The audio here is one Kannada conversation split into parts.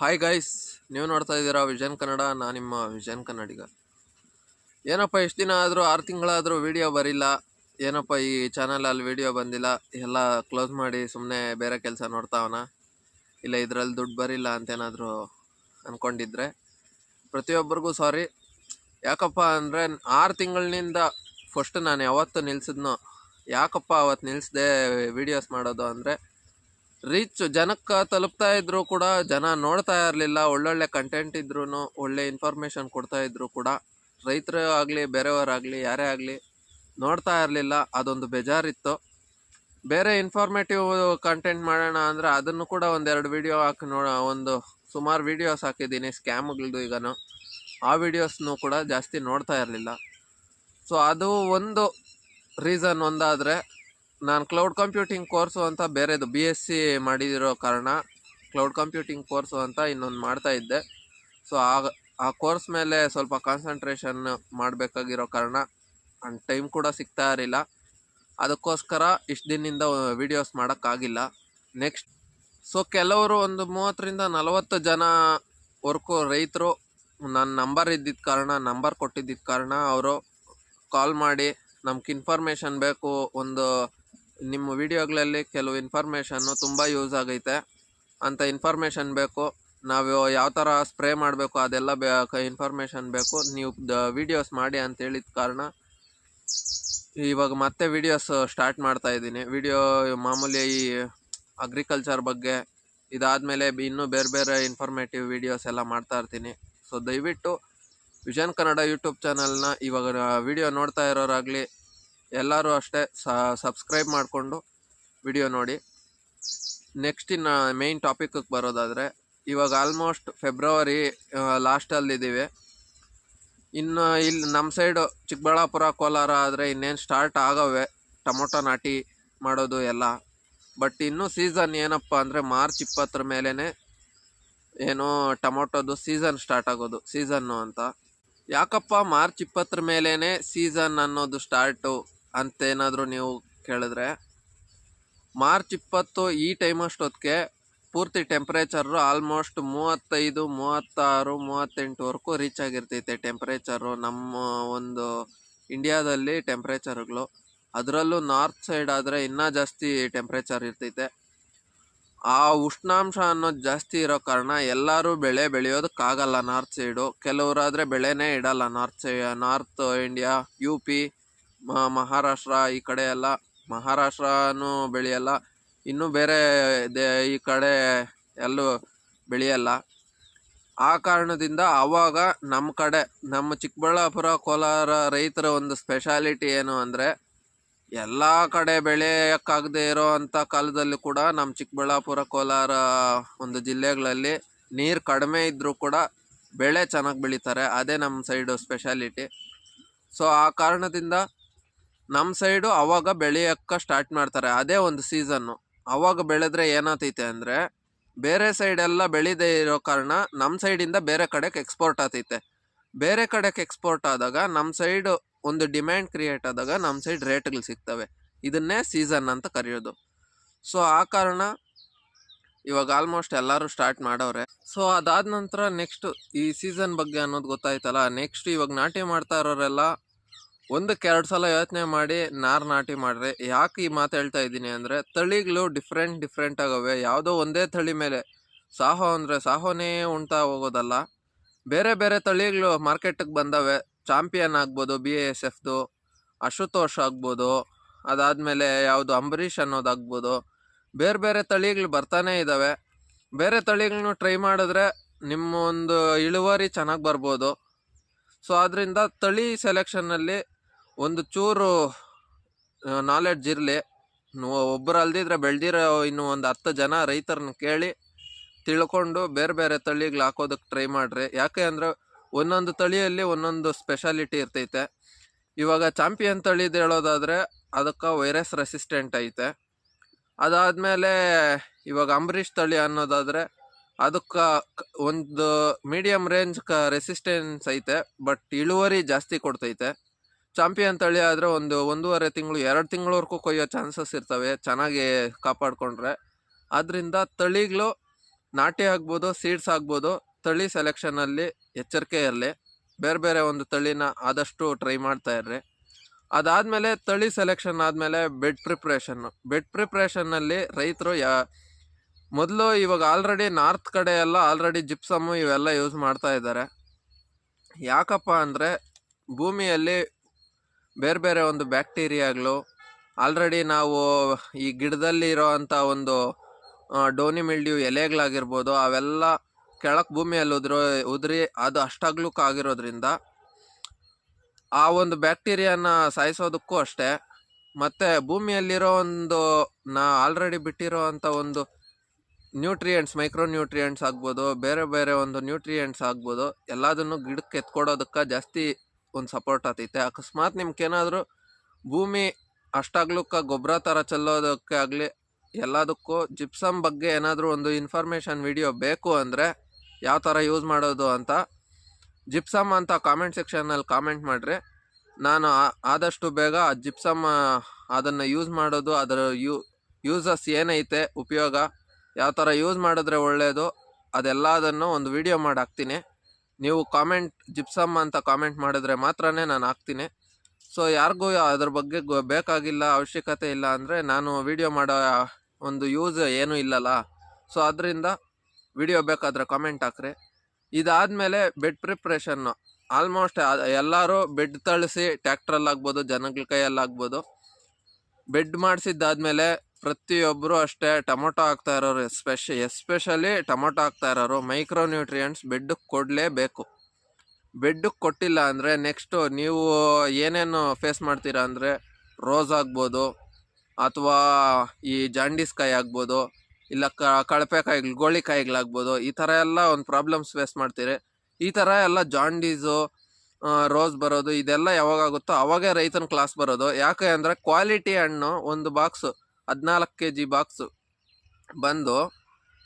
ಹಾಯ್ ಗೈಸ್ ನೀವು ನೋಡ್ತಾ ಇದ್ದೀರಾ ವಿಷನ್ ಕನ್ನಡ, ನಾನು ನಿಮ್ಮ ವಿಷನ್ ಕನ್ನಡಿಗ. ಏನಪ್ಪ, ಎಷ್ಟು ದಿನ ಆದರೂ, ಆರು ತಿಂಗಳಾದರೂ ವಿಡಿಯೋ ಬರಿಲ್ಲ. ಏನಪ್ಪ, ಈ ಚಾನಲಲ್ಲಿ ವಿಡಿಯೋ ಬಂದಿಲ್ಲ. ಎಲ್ಲ ಕ್ಲೋಸ್ ಮಾಡಿ ಸುಮ್ಮನೆ ಬೇರೆ ಕೆಲಸ ನೋಡ್ತಾವನ ಇಲ್ಲ ಇದರಲ್ಲಿ ದುಡ್ಡು ಬರಿಲ್ಲ ಅಂತೇನಾದರೂ ಅಂದ್ಕೊಂಡಿದ್ರೆ ಪ್ರತಿಯೊಬ್ಬರಿಗೂ ಸಾರಿ ಯಾಕಪ್ಪ ಅಂದರೆ, ಆರು ತಿಂಗಳಿನಿಂದ ಫಸ್ಟ್ ನಾನು ಯಾವತ್ತು ನಿಲ್ಸಿದ್ನೋ, ಯಾಕಪ್ಪ ಅವತ್ತು ನಿಲ್ಲಿಸ್ದೆ ವಿಡಿಯೋಸ್ ಮಾಡೋದು ಅಂದರೆ ರೀಚ್ ಜನಕ್ಕೆ ತಲುಪ್ತಾ ಇದ್ರು ಕೂಡ, ಜನ ನೋಡ್ತಾ ಇರಲಿಲ್ಲ, ಒಳ್ಳೊಳ್ಳೆ ಕಂಟೆಂಟ್ ಇದ್ರೂ ಒಳ್ಳೆ ಇನ್ಫಾರ್ಮೇಷನ್ ಕೊಡ್ತಾ ಇದ್ರು ಕೂಡ, ರೈತರು ಆಗಲಿ, ಬೇರೆಯವರಾಗಲಿ, ಯಾರೇ ಆಗಲಿ, ನೋಡ್ತಾ ಇರಲಿಲ್ಲ, ಅದೊಂದು ಬೇಜಾರಿತ್ತು. ಬೇರೆ ಇನ್ಫಾರ್ಮೇಟಿವ್ ಕಂಟೆಂಟ್ ಮಾಡೋಣ ಅಂದರೆ ಅದನ್ನು ಕೂಡ ಒಂದೆರಡು ವಿಡಿಯೋ ಹಾಕಿ ನೋಡ ಒಂದು ಸುಮಾರು ವಿಡಿಯೋಸ್ ಹಾಕಿದ್ದೀನಿ ಸ್ಕ್ಯಾಮ್ಗಳದ್ದು ಈಗನು. ಆ ವಿಡಿಯೋಸ್ನು ಕೂಡ ಜಾಸ್ತಿ ನೋಡ್ತಾ ಇರಲಿಲ್ಲ. ಸೊ ಅದು ಒಂದು ರೀಸನ್ ಒಂದಾದರೆ ನಾನು ಕ್ಲೌಡ್ ಕಂಪ್ಯೂಟಿಂಗ್ ಕೋರ್ಸು ಅಂತ ಬೇರೆದು ಬಿ ಎಸ್ ಸಿ ಮಾಡಿದಿರೋ ಕಾರಣ ಕ್ಲೌಡ್ ಕಂಪ್ಯೂಟಿಂಗ್ ಕೋರ್ಸು ಅಂತ ಇನ್ನೊಂದು ಮಾಡ್ತಾ ಇದ್ದೆ. ಸೊ ಆಗ, ಆ ಕೋರ್ಸ್ ಮೇಲೆ ಸ್ವಲ್ಪ ಕಾನ್ಸಂಟ್ರೇಷನ್ ಮಾಡಬೇಕಾಗಿರೋ ಕಾರಣ ಆ್ಯಂಡ್ ಟೈಮ್ ಕೂಡ ಸಿಗ್ತಾ ಇರಲಿಲ್ಲ. ಅದಕ್ಕೋಸ್ಕರ ಇಷ್ಟು ದಿನದಿಂದ ವೀಡಿಯೋಸ್ ಮಾಡೋಕ್ಕಾಗಿಲ್ಲ. ನೆಕ್ಸ್ಟ್ ಸೊ ಕೆಲವರು ಒಂದು ಮೂವತ್ತರಿಂದ ನಲವತ್ತು ಜನ ವರ್ಕು ರೈತರು ನನ್ನ ನಂಬರ್ ಇದ್ದಿದ್ದ ಕಾರಣ ನಂಬರ್ ಕೊಟ್ಟಿದ್ದಿದ್ದ ಕಾರಣ, ಅವರು ಕಾಲ್ ಮಾಡಿ ನಮ್ಗೆ ಇನ್ಫಾರ್ಮೇಷನ್ ಬೇಕು, ಒಂದು ನಿಮ್ಮ ವಿಡಿಯೋಗಳಲ್ಲಿ ಕೆಲವು ಇನ್ಫಾರ್ಮೇಷನ್ನು ತುಂಬ ಯೂಸ್ ಆಗೈತೆ. ಅಂತ ಇನ್ಫಾರ್ಮೇಷನ್ ಬೇಕು, ನಾವು ಯಾವ ಥರ ಸ್ಪ್ರೇ ಮಾಡಬೇಕು ಅದೆಲ್ಲ ಬೇ ಇನ್ಫಾರ್ಮೇಷನ್ ಬೇಕು. ನೀವು ದ ವಿಡಿಯೋಸ್ ಮಾಡಿ ಅಂತ ಹೇಳಿದ ಕಾರಣ ಇವಾಗ ಮತ್ತೆ ವಿಡಿಯೋಸ್ ಸ್ಟಾರ್ಟ್ ಮಾಡ್ತಾ ಇದ್ದೀನಿ. ವಿಡಿಯೋ ಮಾಮೂಲಿ ಈ ಅಗ್ರಿಕಲ್ಚರ್ ಬಗ್ಗೆ ಇದಾದಮೇಲೆ ಇನ್ನೂ ಬೇರೆ ಬೇರೆ ಇನ್ಫಾರ್ಮೇಟಿವ್ ವಿಡಿಯೋಸ್ ಎಲ್ಲ ಮಾಡ್ತಾ ಇರ್ತೀನಿ. ಸೊ ದಯವಿಟ್ಟು ವಿಷನ್ ಕನ್ನಡ ಯೂಟ್ಯೂಬ್ ಚಾನಲ್ನ ಇವಾಗ ವಿಡಿಯೋ ನೋಡ್ತಾ ಇರೋರಾಗಲಿ ಎಲ್ಲರೂ ಅಷ್ಟೇ ಸಬ್ಸ್ಕ್ರೈಬ್ ಮಾಡಿಕೊಂಡು ವಿಡಿಯೋ ನೋಡಿ. ನೆಕ್ಸ್ಟ್ ಇನ್ನು ಮೇಯ್ನ್ ಟಾಪಿಕ್ಗೆ ಬರೋದಾದರೆ, ಇವಾಗ ಆಲ್ಮೋಸ್ಟ್ ಫೆಬ್ರವರಿ ಲಾಸ್ಟಲ್ಲಿದ್ದೀವಿ ಇನ್ನು ಇಲ್ಲಿ ನಮ್ಮ ಸೈಡು ಚಿಕ್ಕಬಳ್ಳಾಪುರ, ಕೋಲಾರ ಆದರೆ ಇನ್ನೇನು ಸ್ಟಾರ್ಟ್ ಆಗವೆ. ಟೊಮೊಟೊ ನಾಟಿ ಮಾಡೋದು ಎಲ್ಲ. ಬಟ್ ಇನ್ನೂ ಸೀಸನ್ ಏನಪ್ಪ ಅಂದರೆ ಮಾರ್ಚ್ ಇಪ್ಪತ್ತರ ಮೇಲೇ ಏನೋ ಟೊಮೊಟೊದು ಸೀಸನ್ ಸ್ಟಾರ್ಟ್ ಆಗೋದು ಸೀಸನ್ನು ಅಂತ. ಯಾಕಪ್ಪ ಮಾರ್ಚ್ ಇಪ್ಪತ್ತರ ಮೇಲೇ ಸೀಸನ್ ಅನ್ನೋದು ಸ್ಟಾರ್ಟು ಅಂತೇನಾದರೂ ನೀವು ಕೇಳಿದ್ರೆ, ಮಾರ್ಚ್ ಇಪ್ಪತ್ತು ಈ ಟೈಮ್ ಅಷ್ಟೊತ್ತಿಗೆ ಪೂರ್ತಿ ಟೆಂಪ್ರೇಚರು ಆಲ್ಮೋಸ್ಟ್ ಮೂವತ್ತೈದು, ಮೂವತ್ತಾರು, ಮೂವತ್ತೆಂಟುವರೆಗೂ ರೀಚ್ ಆಗಿರ್ತೈತೆ ಟೆಂಪ್ರೇಚರು ನಮ್ಮ ಒಂದು ಇಂಡಿಯಾದಲ್ಲಿ ಟೆಂಪ್ರೇಚರ್ಗಳು ಅದರಲ್ಲೂ ನಾರ್ತ್ ಸೈಡ್ ಆದರೆ ಇನ್ನೂ ಜಾಸ್ತಿ ಟೆಂಪ್ರೇಚರ್ ಇರ್ತೈತೆ. ಆ ಉಷ್ಣಾಂಶ ಅನ್ನೋದು ಜಾಸ್ತಿ ಇರೋ ಕಾರಣ ಎಲ್ಲರೂ ಬೆಳೆ ಬೆಳೆಯೋದಕ್ಕಾಗಲ್ಲ ನಾರ್ತ್ ಸೈಡು ಕೆಲವರಾದರೆ ಬೆಳೆನೇ ಇಡಲ್ಲ ನಾರ್ತ್ ಸೈ North India U P Maharashtra ಈ ಕಡೆ ಎಲ್ಲ. ಮಹಾರಾಷ್ಟ್ರನೂ ಬೆಳೆಯಲ್ಲ. ಇನ್ನು ಬೇರೆ ದೇ, ಈ ಕಡೆ ಎಲ್ಲೂ ಬೆಳೆಯಲ್ಲ. ಆ ಕಾರಣದಿಂದ ಆವಾಗ ನಮ್ಮ ಕಡೆ, ನಮ್ಮ ಚಿಕ್ಕಬಳ್ಳಾಪುರ ಕೋಲಾರ ರೈತರ ಒಂದು ಸ್ಪೆಷಾಲಿಟಿ ಏನು ಅಂದರೆ, ಎಲ್ಲ ಕಡೆ ಬೆಳೆಯೋಕ್ಕಾಗದೇ ಇರೋ ಅಂಥ ಕಾಲದಲ್ಲಿ ಕೂಡ ನಮ್ಮ ಚಿಕ್ಕಬಳ್ಳಾಪುರ ಕೋಲಾರ ಒಂದು ಜಿಲ್ಲೆಗಳಲ್ಲಿ ನೀರು ಕಡಿಮೆ ಇದ್ದರೂ ಕೂಡ ಬೆಳೆ ಚೆನ್ನಾಗಿ ಬೆಳೀತಾರೆ. ಅದೇ ನಮ್ಮ ಸೈಡು ಸ್ಪೆಷಾಲಿಟಿ ಸೊ ಆ ಕಾರಣದಿಂದ ನಮ್ಮ ಸೈಡು ಅವಾಗ ಬೆಳೆಯೋಕ್ಕೆ ಸ್ಟಾರ್ಟ್ ಮಾಡ್ತಾರೆ, ಅದೇ ಒಂದು ಸೀಸನ್ನು. ಅವಾಗ ಬೆಳೆದ್ರೆ ಏನಾತೈತೆ ಅಂದರೆ, ಬೇರೆ ಸೈಡೆಲ್ಲ ಬೆಳೀದೇ ಇರೋ ಕಾರಣ ನಮ್ಮ ಸೈಡಿಂದ ಬೇರೆ ಕಡೆಗೆ ಎಕ್ಸ್ಪೋರ್ಟ್ ಆತೈತೆ. ಬೇರೆ ಕಡೆಗೆ ಎಕ್ಸ್ಪೋರ್ಟ್ ಆದಾಗ ನಮ್ಮ ಸೈಡು ಒಂದು ಡಿಮ್ಯಾಂಡ್ ಕ್ರಿಯೇಟ್ ಆದಾಗ ನಮ್ಮ ಸೈಡ್ ರೇಟ್ಗಳು ಸಿಗ್ತವೆ. ಇದನ್ನೇ ಸೀಸನ್ ಅಂತ ಕರೆಯೋದು. ಸೊ, ಆ ಕಾರಣ ಇವಾಗ ಆಲ್ಮೋಸ್ಟ್ ಎಲ್ಲರೂ ಸ್ಟಾರ್ಟ್ ಮಾಡವ್ರೆ. ಸೊ, ಅದಾದ ನಂತರ ನೆಕ್ಸ್ಟ್ ಈ ಸೀಸನ್ ಬಗ್ಗೆ ಅನ್ನೋದು ಗೊತ್ತಾಯ್ತಲ್ಲ, ನೆಕ್ಸ್ಟ್ ಇವಾಗ ನಾಟಿ ಮಾಡ್ತಾ ಇರೋರೆಲ್ಲ ಒಂದಕ್ಕೆ ಎರಡು ಸಲ ಯೋಚನೆ ಮಾಡಿ ನಾರು ನಾಟಿ ಮಾಡ್ರಿ, ಯಾಕೆ ಈ ಮಾತು ಹೇಳ್ತಾ ಇದ್ದೀನಿ ಅಂದರೆ, ತಳಿಗಳು ಡಿಫ್ರೆಂಟ್ ಡಿಫ್ರೆಂಟ್ ಆಗವೆ. ಯಾವುದೋ ಒಂದೇ ತಳಿ ಮೇಲೆ ಸಾಹೋ ಅಂದರೆ ಸಾಹೋನೇ ಉಣ್ತಾ ಹೋಗೋದಲ್ಲ. ಬೇರೆ ಬೇರೆ ತಳಿಗಳು ಮಾರ್ಕೆಟಿಗೆ ಬಂದವೆ. ಚಾಂಪಿಯನ್ ಆಗ್ಬೋದು, ಬಿ ಎ ಎಸ್ ಎಫ್ದು, ಅಶುತೋಷ್ ಆಗ್ಬೋದು, ಅದಾದಮೇಲೆ ಯಾವುದು ಅಂಬರೀಷ್ ಅನ್ನೋದಾಗ್ಬೋದು ಬೇರೆ ಬೇರೆ ತಳಿಗಳು ಬರ್ತಾನೆ ಇದ್ದಾವೆ ಬೇರೆ ತಳಿಗಳನ್ನು ಟ್ರೈ ಮಾಡಿದ್ರೆ ನಿಮ್ಮ ಒಂದು ಇಳುವರಿ ಚೆನ್ನಾಗಿ ಬರ್ಬೋದು. ಸೊ ಆದ್ದರಿಂದ ತಳಿ ಸೆಲೆಕ್ಷನ್ನಲ್ಲಿ ಒಂದು ಚೂರು ನಾಲೆಡ್ಜ್ ಇರಲಿ. ಒಬ್ಬರು ಅಲ್ದಿದ್ರೆ ಬೆಳೆದಿರೋ ಇನ್ನು ಒಂದು ಹತ್ತು ಜನ ರೈತರನ್ನ ಕೇಳಿ ತಿಳ್ಕೊಂಡು ಬೇರೆ ಬೇರೆ ತಳಿಗಳು ಹಾಕೋದಕ್ಕೆ ಟ್ರೈ ಮಾಡಿರಿ. ಯಾಕೆ ಅಂದರೆ ಒಂದೊಂದು ತಳಿಯಲ್ಲಿ ಒಂದೊಂದು ಸ್ಪೆಷಾಲಿಟಿ ಇರ್ತೈತೆ. ಇವಾಗ ಚಾಂಪಿಯನ್ ತಳಿದು ಹೇಳೋದಾದರೆ ಅದಕ್ಕೆ ವೈರಸ್ ರೆಸಿಸ್ಟೆಂಟ್ ಐತೆ. ಅದಾದಮೇಲೆ ಇವಾಗ ಅಂಬರೀಷ್ ತಳಿ ಅನ್ನೋದಾದರೆ ಅದಕ್ಕೆ ಒಂದು ಮೀಡಿಯಮ್ ರೇಂಜ್ ಕ ರೆಸಿಸ್ಟೆನ್ಸ್ ಐತೆ ಬಟ್ ಇಳುವರಿ ಜಾಸ್ತಿ ಕೊಡ್ತೈತೆ. ಚಾಂಪಿಯನ್ ತಳಿ ಆದರೆ ಒಂದು ಒಂದೂವರೆ ತಿಂಗಳು, ಎರಡು ತಿಂಗಳವರೆಗೂ ಕೊಯ್ಯೋ ಚಾನ್ಸಸ್ ಇರ್ತವೆ. ಚೆನ್ನಾಗಿ ಕಾಪಾಡಿಕೊಂಡ್ರೆ. ಆದ್ದರಿಂದ ತಳಿಗಳು ನಾಟಿ ಆಗ್ಬೋದು, ಸೀಡ್ಸ್ ಆಗ್ಬೋದು. ತಳಿ ಸೆಲೆಕ್ಷನಲ್ಲಿ ಎಚ್ಚರಿಕೆ ಇರಲಿ ಬೇರೆ ಬೇರೆ ಒಂದು ತಳಿನ ಆದಷ್ಟು ಟ್ರೈ ಮಾಡ್ತಾ ಇರ್ರಿ. ಅದಾದಮೇಲೆ ತಳಿ ಸೆಲೆಕ್ಷನ್ ಆದಮೇಲೆ ಬೆಡ್ ಪ್ರಿಪ್ರೇಷನ್ನು ಬೆಡ್ ಪ್ರಿಪ್ರೇಷನ್ನಲ್ಲಿ ರೈತರು ಯಾ, ಮೊದಲು ಇವಾಗ ಆಲ್ರೆಡಿ ನಾರ್ತ್ ಕಡೆ ಎಲ್ಲ ಆಲ್ರೆಡಿ ಜಿಪ್ಸಮ್ಮು ಇವೆಲ್ಲ ಯೂಸ್ ಮಾಡ್ತಾ ಇದ್ದಾರೆ. ಯಾಕಪ್ಪ ಅಂದರೆ ಭೂಮಿಯಲ್ಲಿ ಬೇರೆ ಬೇರೆ ಒಂದು ಬ್ಯಾಕ್ಟೀರಿಯಾಗಳು ಆಲ್ರೆಡಿ ನಾವು ಈ ಗಿಡದಲ್ಲಿ ಇರೋವಂಥ ಒಂದು ಡೋನಿ ಮಿಲ್ಡ್ಯೂ ಎಲೆಗಳಾಗಿರ್ಬೋದು, ಅವೆಲ್ಲ ಕೆಳಕ್ಕೆ ಭೂಮಿಯಲ್ಲಿ ಉದ್ರೋ, ಉದುರಿ, ಅದು ಅಷ್ಟಾಗ್ಲುಕ್ ಆಗಿರೋದ್ರಿಂದ ಆ ಒಂದು ಬ್ಯಾಕ್ಟೀರಿಯಾನ ಸಾಯಿಸೋದಕ್ಕೂ ಅಷ್ಟೇ. ಮತ್ತು ಭೂಮಿಯಲ್ಲಿರೋ ಒಂದು, ನಾ ಆಲ್ರೆಡಿ ಬಿಟ್ಟಿರೋ ಅಂಥ ಒಂದು ನ್ಯೂಟ್ರಿಯೆಂಟ್ಸ್ ಮೈಕ್ರೋ ನ್ಯೂಟ್ರಿಯೆಂಟ್ಸ್ ಆಗ್ಬೋದು, ಬೇರೆ ಬೇರೆ ಒಂದು ನ್ಯೂಟ್ರಿಯೆಂಟ್ಸ್ ಆಗ್ಬೋದು, ಎಲ್ಲದನ್ನು ಗಿಡಕ್ಕೆ ಎತ್ಕೊಡೋದಕ್ಕೆ ಜಾಸ್ತಿ ಒಂದು ಸಪೋರ್ಟ್ ಆತೈತೆ ಅಕಸ್ಮಾತ್ ನಿಮ್ಗೇನಾದರೂ ಭೂಮಿ ಅಷ್ಟಾಗ್ಲುಕ್ಕ ಗೊಬ್ಬರ ಥರ ಚೆಲ್ಲೋದಕ್ಕೆ ಆಗಲಿ, ಎಲ್ಲದಕ್ಕೂ ಜಿಪ್ಸಮ್ ಬಗ್ಗೆ ಏನಾದರೂ ಒಂದು ಇನ್ಫಾರ್ಮೇಷನ್ ವಿಡಿಯೋ ಬೇಕು ಅಂದರೆ ಯಾವ ಥರ ಯೂಸ್ ಮಾಡೋದು ಅಂತ ಜಿಪ್ಸಮ್ ಅಂತ ಕಾಮೆಂಟ್ ಸೆಕ್ಷನ್ನಲ್ಲಿ ಕಾಮೆಂಟ್ ಮಾಡಿರಿ. ನಾನು ಆದಷ್ಟು ಬೇಗ ಆ ಜಿಪ್ಸಮ್ ಅದನ್ನು ಯೂಸ್ ಮಾಡೋದು, ಅದರ ಯೂ ಯೂಸಸ್ ಏನೈತೆ, ಉಪಯೋಗ, ಯಾವ ಥರ ಯೂಸ್ ಮಾಡಿದ್ರೆ ಒಳ್ಳೆಯದು ಅದೆಲ್ಲದನ್ನು ಒಂದು ವಿಡಿಯೋ ಮಾಡಿ ಹಾಕ್ತೀನಿ. ನೀವು ಕಾಮೆಂಟ್ ಜಿಪ್ಸಮ್ ಅಂತ ಕಾಮೆಂಟ್ ಮಾಡಿದ್ರೆ ಮಾತ್ರನೇ ನಾನು ಹಾಕ್ತೀನಿ. ಸೊ ಯಾರಿಗೂ ಅದ್ರ ಬಗ್ಗೆ ಬೇಕಾಗಿಲ್ಲ, ಅವಶ್ಯಕತೆ ಇಲ್ಲ ಅಂದರೆ ನಾನು ವಿಡಿಯೋ ಮಾಡೋ ಒಂದು ಯೂಸ್ ಏನೂ ಇಲ್ಲಲ್ಲ. ಸೊ ಅದರಿಂದ ವಿಡಿಯೋ ಬೇಕಾದರೆ ಕಾಮೆಂಟ್ ಹಾಕ್ರಿ. ಇದಾದಮೇಲೆ ಬೆಡ್ ಪ್ರಿಪ್ರೇಷನ್ನು ಆಲ್ಮೋಸ್ಟ್ ಎಲ್ಲರೂ ಬೆಡ್ ತಳಿಸಿ ಟ್ಯಾಕ್ಟ್ರಲ್ಲಾಗ್ಬೋದು ಜನಗಳ ಕೈಯಲ್ಲಾಗ್ಬೋದು. ಬೆಡ್ ಮಾಡಿಸಿದ್ದಾದ್ಮೇಲೆ ಪ್ರತಿಯೊಬ್ಬರು ಅಷ್ಟೇ ಟೊಮೊಟೊ ಹಾಕ್ತಾ ಇರೋರು ಎಸ್ಪೆಷ ಎಸ್ಪೆಷಲಿ ಟೊಮೊಟೊ ಹಾಕ್ತಾ ಇರೋರು ಮೈಕ್ರೋ ನ್ಯೂಟ್ರಿಯೆಂಟ್ಸ್ ಬೆಡ್ಗೆ ಕೊಡಲೇಬೇಕು. ಬೆಡ್ಗೆ ಕೊಟ್ಟಿಲ್ಲ ಅಂದರೆ ನೆಕ್ಸ್ಟು ನೀವು ಏನೇನು ಫೇಸ್ ಮಾಡ್ತೀರಾ ಅಂದರೆ ರೋಸ್ ಆಗ್ಬೋದು ಅಥವಾ ಈ ಜಾಂಡೀಸ್ ಕಾಯಿ ಆಗ್ಬೋದು ಇಲ್ಲ ಕ ಕಳಪೆ ಕಾಯಿಗಳು ಗೋಳಿ ಕಾಯಿಗಳಾಗ್ಬೋದು ಈ ಥರ ಎಲ್ಲ ಒಂದು ಪ್ರಾಬ್ಲಮ್ಸ್ ಫೇಸ್ ಮಾಡ್ತೀರಿ. ಈ ಥರ ಎಲ್ಲ ಜಾಂಡೀಸು ರೋಸ್ ಬರೋದು ಇದೆಲ್ಲ ಯಾವಾಗ ಆಗುತ್ತೋ ಅವಾಗೇ ರೈತನ ಕ್ಲಾಸ್ ಬರೋದು. ಯಾಕೆ ಅಂದರೆ ಕ್ವಾಲಿಟಿ ಹಣ್ಣು ಒಂದು ಬಾಕ್ಸು ಹದಿನಾಲ್ಕು ಕೆ ಜಿ ಬಾಕ್ಸು ಬಂದು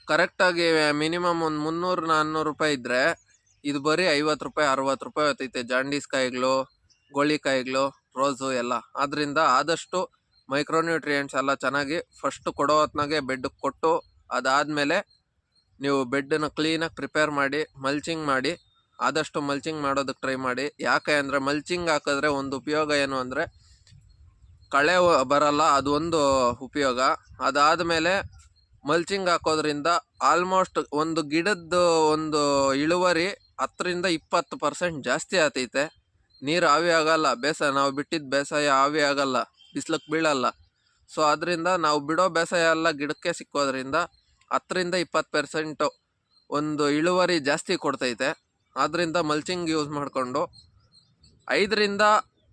ಕರೆಕ್ಟಾಗಿ ಮಿನಿಮಮ್ ಒಂದು ಮುನ್ನೂರು ನಾನ್ನೂರು ರೂಪಾಯಿ ಇದ್ದರೆ ಇದು ಬರೀ ಐವತ್ತು ರೂಪಾಯಿ, ಅರವತ್ತು ರೂಪಾಯಿ ಹೋಗ್ತೈತೆ ಜಾಂಡೀಸ್ ಕಾಯಿಗಳು ಗೋಳಿಕಾಯಿಗಳು ರೋಸು ಎಲ್ಲ. ಆದ್ದರಿಂದ ಆದಷ್ಟು ಮೈಕ್ರೋನ್ಯೂಟ್ರಿಯೆಂಟ್ಸ್ ಎಲ್ಲ ಚೆನ್ನಾಗಿ ಫಸ್ಟ್ ಕೊಡೋ ಹೊತ್ನಾಗೆ ಬೆಡ್ಗೆ ಕೊಟ್ಟು ಅದಾದಮೇಲೆ ನೀವು ಬೆಡ್ಡನ್ನು ಕ್ಲೀನಾಗಿ ಪ್ರಿಪೇರ್ ಮಾಡಿ ಮಲ್ಚಿಂಗ್ ಮಾಡಿ, ಆದಷ್ಟು ಮಲ್ಚಿಂಗ್ ಮಾಡೋದಕ್ಕೆ ಟ್ರೈ ಮಾಡಿ. ಯಾಕೆ ಅಂದರೆ ಮಲ್ಚಿಂಗ್ ಹಾಕಿದ್ರೆ ಒಂದು ಉಪಯೋಗ ಏನು ಅಂದರೆ ಕಳೆ ಬರಲ್ಲ, ಅದು ಒಂದು ಉಪಯೋಗ. ಅದಾದಮೇಲೆ ಮಲ್ಚಿಂಗ್ ಹಾಕೋದ್ರಿಂದ ಆಲ್ಮೋಸ್ಟ್ ಒಂದು ಗಿಡದ್ದು ಒಂದು ಇಳುವರಿ ಹತ್ತರಿಂದ ಇಪ್ಪತ್ತು ಪರ್ಸೆಂಟ್ ಜಾಸ್ತಿ ಆಗ್ತೈತೆ ನೀರು ಆವಿ ಆಗಲ್ಲ, ಬೇಸಾಯ, ನಾವು ಬಿಟ್ಟಿದ್ದ ಬೇಸಾಯ ಆವಿ ಆಗಲ್ಲ ಬಿಸ್ಲಕ್ಕೆ ಬೀಳಲ್ಲ. ಸೊ ಅದರಿಂದ ನಾವು ಬಿಡೋ ಬೇಸಾಯ ಎಲ್ಲ ಗಿಡಕ್ಕೆ ಸಿಕ್ಕೋದ್ರಿಂದ ಹತ್ತರಿಂದ ಇಪ್ಪತ್ತು ಪರ್ಸೆಂಟು ಒಂದು ಇಳುವರಿ ಜಾಸ್ತಿ ಕೊಡ್ತೈತೆ. ಆದ್ದರಿಂದ ಮಲ್ಚಿಂಗ್ ಯೂಸ್ ಮಾಡಿಕೊಂಡು ಐದರಿಂದ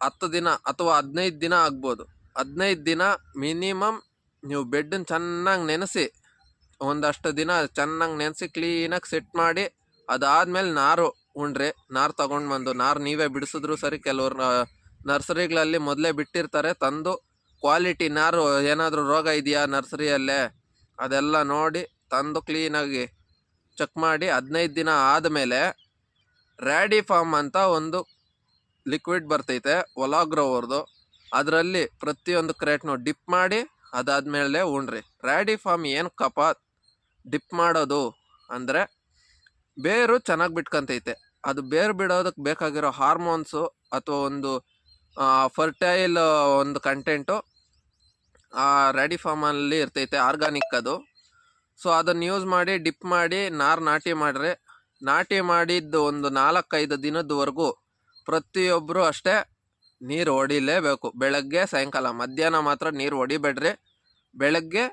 ಹತ್ತು ದಿನ ಅಥವಾ ಹದಿನೈದು ದಿನ ಆಗ್ಬೋದು. ಹದಿನೈದು ದಿನ ಮಿನಿಮಮ್ ನೀವು ಬೆಡ್ಡನ್ನು ಚೆನ್ನಾಗಿ ನೆನೆಸಿ, ಒಂದಷ್ಟು ದಿನ ಚೆನ್ನಾಗಿ ನೆನೆಸಿ ಕ್ಲೀನಾಗಿ ಸೆಟ್ ಮಾಡಿ, ಅದಾದಮೇಲೆ ನಾರು ಉಂಡ್ರೆ. ನಾರು ತಗೊಂಡು ಬಂದು, ನಾರು ನೀವೇ ಬಿಡಿಸಿದ್ರು ಸರಿ ಕೆಲವರು ನರ್ಸರಿಗಳಲ್ಲಿ ಮೊದಲೇ ಬಿಟ್ಟಿರ್ತಾರೆ, ತಂದು ಕ್ವಾಲಿಟಿ ನಾರು ಏನಾದರೂ ರೋಗ ಇದೆಯಾ ನರ್ಸರಿಯಲ್ಲೇ, ಅದೆಲ್ಲ ನೋಡಿ ತಂದು ಕ್ಲೀನಾಗಿ ಚೆಕ್ ಮಾಡಿ ಹದಿನೈದು ದಿನ ಆದಮೇಲೆ, ರ್ಯಾಡಿ ಫಾರ್ಮ್ ಅಂತ ಒಂದು ಲಿಕ್ವಿಡ್ ಬರ್ತೈತೆ, ಒಲಾಗ್ರೋ ಅವ್ರದ್ದು ಅದರಲ್ಲಿ ಪ್ರತಿಯೊಂದು ಕ್ರೇಟ್ನು ಡಿಪ್ ಮಾಡಿ, ಅದಾದಮೇಲೆ ಉಣ್ರಿ. ರ್ಯಾಡಿ ಫಾರ್ಮ್ ಏನಕ್ಕಪ್ಪ ಡಿಪ್ ಮಾಡೋದು ಅಂದರೆ ಬೇರು ಚೆನ್ನಾಗಿ ಬಿಟ್ಕೊಂತೈತೆ. ಅದು ಬೇರು ಬಿಡೋದಕ್ಕೆ ಬೇಕಾಗಿರೋ ಹಾರ್ಮೋನ್ಸು ಅಥವಾ ಒಂದು ಫರ್ಟೈಲ್ ಒಂದು ಕಂಟೆಂಟು ಆ ರ್ಯಾಡಿ ಫಾರ್ಮಲ್ಲಿ ಇರ್ತೈತೆ ಆರ್ಗಾನಿಕ್ ಅದು. ಸೊ ಅದನ್ನು ಯೂಸ್ ಮಾಡಿ ಡಿಪ್ ಮಾಡಿ, ನಾರು ನಾಟಿ ಮಾಡಿರಿ. ನಾಟಿ ಮಾಡಿದ್ದು ಒಂದು ನಾಲ್ಕೈದು ದಿನದವರೆಗೂ ಪ್ರತಿಯೊಬ್ಬರು ಅಷ್ಟೇ ನೀರು ಹೊಡಿಲೇಬೇಕು. ಬೆಳಗ್ಗೆ, ಸಾಯಂಕಾಲ. ಮಧ್ಯಾಹ್ನ ಮಾತ್ರ ನೀರು ಹೊಡಿಬೇಡ್ರಿ. ಬೆಳಗ್ಗೆ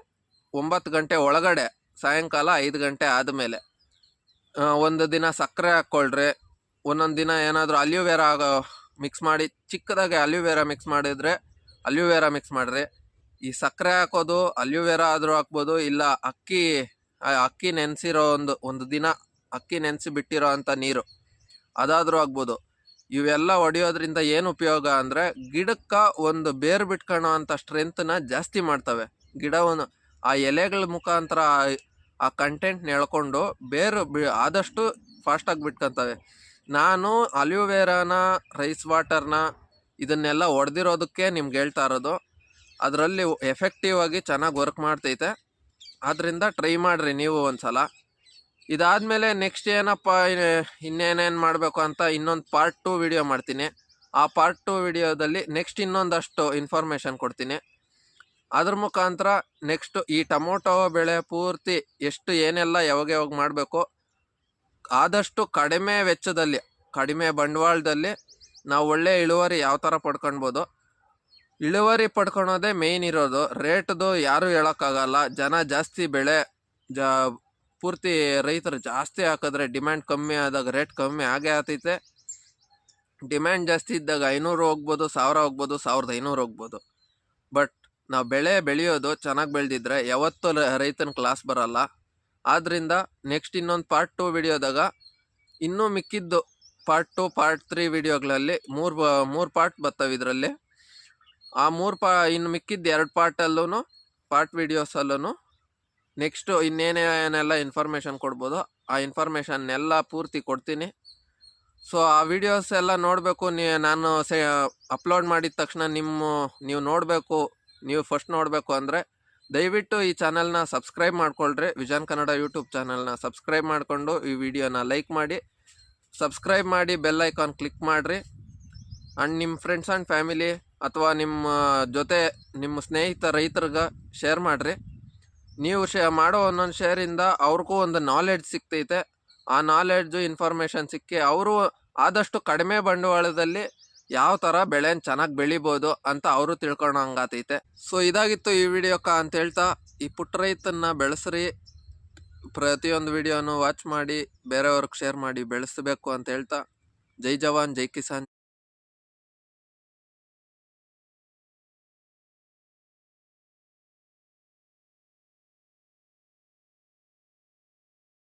ಒಂಬತ್ತು ಗಂಟೆ ಒಳಗಡೆ, ಸಾಯಂಕಾಲ ಐದು ಗಂಟೆ ಆದಮೇಲೆ ಒಂದು ದಿನ ಸಕ್ಕರೆ ಹಾಕ್ಕೊಳ್ರಿ. ಒಂದೊಂದು ದಿನ ಏನಾದರೂ ಅಲ್ಯೂವೇರ ಮಿಕ್ಸ್ ಮಾಡಿ, ಚಿಕ್ಕದಾಗಿ ಅಲ್ಯೂವೇರ ಮಿಕ್ಸ್ ಮಾಡಿದರೆ ಅಲ್ಯೂವೇರ ಮಿಕ್ಸ್ ಮಾಡಿರಿ. ಈ ಸಕ್ಕರೆ ಹಾಕೋದು ಅಲ್ಯೂವೇರ ಆದರೂ ಹಾಕ್ಬೋದು, ಇಲ್ಲ ಅಕ್ಕಿ ಅಕ್ಕಿ ನೆನೆಸಿರೋ ಒಂದು ಒಂದು ದಿನ ಅಕ್ಕಿ ನೆನೆಸಿ ಬಿಟ್ಟಿರೋ ಅಂಥ ನೀರು, ಅದಾದರೂ ಆಗ್ಬೋದು ಇವೆಲ್ಲ ಹೊಡೆಯೋದ್ರಿಂದ ಏನು ಉಪಯೋಗ ಅಂದರೆ ಗಿಡಕ್ಕೆ ಒಂದು ಬೇರು ಬಿಟ್ಕೊಳ್ಳೋ ಅಂಥ ಸ್ಟ್ರೆಂತನ್ನ ಜಾಸ್ತಿ ಮಾಡ್ತವೆ. ಗಿಡವನ್ನು ಆ ಎಲೆಗಳ ಮುಖಾಂತರ ಆ- ಕಂಟೆಂಟ್ನ ಎಳ್ಕೊಂಡು ಬೇರು ಬಿ, ಆದಷ್ಟು ಫಾಸ್ಟಾಗಿ ಬಿಟ್ಕೊತವೆ. ನಾನು ಅಲ್ಯೂವೇರಾನ ರೈಸ್ ವಾಟರ್ನ ಇದನ್ನೆಲ್ಲ ಹೊಡೆದಿರೋದಕ್ಕೆ ನಿಮ್ಗೆ ಹೇಳ್ತಾ ಇರೋದು. ಅದರಲ್ಲಿ ಎಫೆಕ್ಟಿವ್ ಆಗಿ ಚೆನ್ನಾಗಿ ವರ್ಕ್ ಮಾಡ್ತೈತೆ. ಆದ್ದರಿಂದ ಟ್ರೈ ಮಾಡಿರಿ ನೀವು ಒಂದು ಸಲ ಇದಾದಮೇಲೆ ನೆಕ್ಸ್ಟ್ ಏನಪ್ಪ ಇನ್ನೇನೇನು ಮಾಡಬೇಕು ಅಂತ ಇನ್ನೊಂದು ಪಾರ್ಟ್ ಟು ವಿಡಿಯೋ ಮಾಡ್ತೀನಿ. ಆ ಪಾರ್ಟ್ ಟು ವಿಡಿಯೋದಲ್ಲಿ ನೆಕ್ಸ್ಟ್ ಇನ್ನೊಂದಷ್ಟು ಇನ್ಫಾರ್ಮೇಷನ್ ಕೊಡ್ತೀನಿ. ಅದ್ರ ಮುಖಾಂತರ ನೆಕ್ಸ್ಟ್ ಈ ಟೊಮೊಟೊ ಬೆಳೆ ಪೂರ್ತಿ ಎಷ್ಟು ಏನೆಲ್ಲ ಯಾವಾಗ ಯಾವಾಗ ಮಾಡಬೇಕು, ಆದಷ್ಟು ಕಡಿಮೆ ವೆಚ್ಚದಲ್ಲಿ, ಕಡಿಮೆ ಬಂಡವಾಳದಲ್ಲಿ ನಾವು ಒಳ್ಳೆ ಇಳುವರಿ ಯಾವ ಥರ ಪಡ್ಕೊಳ್ಬೋದು. ಇಳುವರಿ ಪಡ್ಕೊಳೋದೇ ಮೇಯ್ನ್ ಇರೋದು ರೇಟ್ದು ಯಾರೂ ಹೇಳೋಕ್ಕಾಗಲ್ಲ, ಜನ ಜಾಸ್ತಿ ಬೆಳೆ, ಜಾ ಪೂರ್ತಿ ರೈತರು ಜಾಸ್ತಿ ಹಾಕಿದ್ರೆ ಡಿಮ್ಯಾಂಡ್ ಕಮ್ಮಿ ಆದಾಗ ರೇಟ್ ಕಮ್ಮಿ ಆಗೇ ಆಗ್ತೈತೆ ಡಿಮ್ಯಾಂಡ್ ಜಾಸ್ತಿ ಇದ್ದಾಗ ಐನೂರು ಹೋಗ್ಬೋದು, ಸಾವಿರ ಹೋಗ್ಬೋದು, ಸಾವಿರದ ಐನೂರು ಹೋಗ್ಬೋದು. ಬಟ್ ನಾವು ಬೆಳೆ ಬೆಳೆಯೋದು ಚೆನ್ನಾಗಿ ಬೆಳೆದಿದ್ರೆ ಯಾವತ್ತೂ ರೈತನ ಕ್ಲಾಸ್ ಬರಲ್ಲ. ಆದ್ದರಿಂದ ನೆಕ್ಸ್ಟ್ ಇನ್ನೊಂದು ಪಾರ್ಟ್ ಟು ವಿಡಿಯೋದಾಗ ಇನ್ನೂ ಮಿಕ್ಕಿದ್ದು ಪಾರ್ಟ್ ಟು ಪಾರ್ಟ್ ತ್ರೀ ವಿಡಿಯೋಗಳಲ್ಲಿ ಮೂರು ಮೂರು ಪಾರ್ಟ್ ಬರ್ತವೆ ಇದರಲ್ಲಿ. ಆ ಮೂರು ಪಾ, ಇನ್ನು ಮಿಕ್ಕಿದ್ದು ಎರಡು ಪಾರ್ಟಲ್ಲೂ ಪಾರ್ಟ್ ವಿಡಿಯೋಸಲ್ಲೂ ನೆಕ್ಸ್ಟು ಇನ್ನೇನೇನೆಲ್ಲ ಇನ್ಫಾರ್ಮೇಷನ್ ಕೊಡ್ಬೋದು, ಆ ಇನ್ಫಾರ್ಮೇಷನ್ನೆಲ್ಲ ಪೂರ್ತಿ ಕೊಡ್ತೀನಿ. ಸೊ ಆ ವಿಡಿಯೋಸ್ ಎಲ್ಲ ನೋಡಬೇಕು, ನೀ, ನಾನು ಸೆ ಅಪ್ಲೋಡ್ ಮಾಡಿದ ತಕ್ಷಣ ನಿಮ್ಮ, ನೀವು ನೋಡಬೇಕು, ನೀವು ಫಸ್ಟ್ ನೋಡಬೇಕು ಅಂದರೆ, ದಯವಿಟ್ಟು ಈ ಚಾನಲ್ನ ಸಬ್ಸ್ಕ್ರೈಬ್ ಮಾಡ್ಕೊಳ್ರಿ. ವಿಜನ್ ಕನ್ನಡ ಯೂಟ್ಯೂಬ್ ಚಾನಲ್ನ ಸಬ್ಸ್ಕ್ರೈಬ್ ಮಾಡಿಕೊಂಡು ಈ ವಿಡಿಯೋನ ಲೈಕ್ ಮಾಡಿ. ಸಬ್ಸ್ಕ್ರೈಬ್ ಮಾಡಿ ಬೆಲ್ ಐಕಾನ್ ಕ್ಲಿಕ್ ಮಾಡಿರಿ. ಆ್ಯಂಡ್ ನಿಮ್ಮ ಫ್ರೆಂಡ್ಸ್ ಆ್ಯಂಡ್ ಫ್ಯಾಮಿಲಿ ಅಥವಾ ನಿಮ್ಮ ಜೊತೆ, ನಿಮ್ಮ ಸ್ನೇಹಿತ ರೈತರಿಗೆ ಶೇರ್ ಮಾಡಿರಿ. ನೀವು ಶೇ, ಮಾಡೋ ಒಂದೊಂದು ಶೇರಿಂದ ಅವ್ರಿಗೂ ಒಂದು ನಾಲೆಡ್ಜ್ ಸಿಗ್ತೈತೆ. ಆ ನಾಲೆಡ್ಜು ಇನ್ಫಾರ್ಮೇಷನ್ ಸಿಕ್ಕಿ ಅವರು ಆದಷ್ಟು ಕಡಿಮೆ ಬಂಡವಾಳದಲ್ಲಿ ಯಾವ ಥರ ಬೆಳೆನ ಚೆನ್ನಾಗಿ ಬೆಳಿಬೋದು ಅಂತ ಅವರು ತಿಳ್ಕೊಳಂಗಾತೈತೆ. ಸೊ ಇದಾಗಿತ್ತು ಈ ವಿಡಿಯೋಕ ಅಂತ ಹೇಳ್ತಾ, ಈ ಪುಟ್ಟ ರೈತನ್ನ ಬೆಳೆಸ್ರಿ. ಪ್ರತಿಯೊಂದು ವಿಡಿಯೋನು ವಾಚ್ ಮಾಡಿ, ಬೇರೆಯವ್ರಿಗೆ ಶೇರ್ ಮಾಡಿ ಬೆಳೆಸಬೇಕು ಅಂತ ಹೇಳ್ತಾ. ಜೈ ಜವಾನ್, ಜೈ ಕಿಸಾನ್.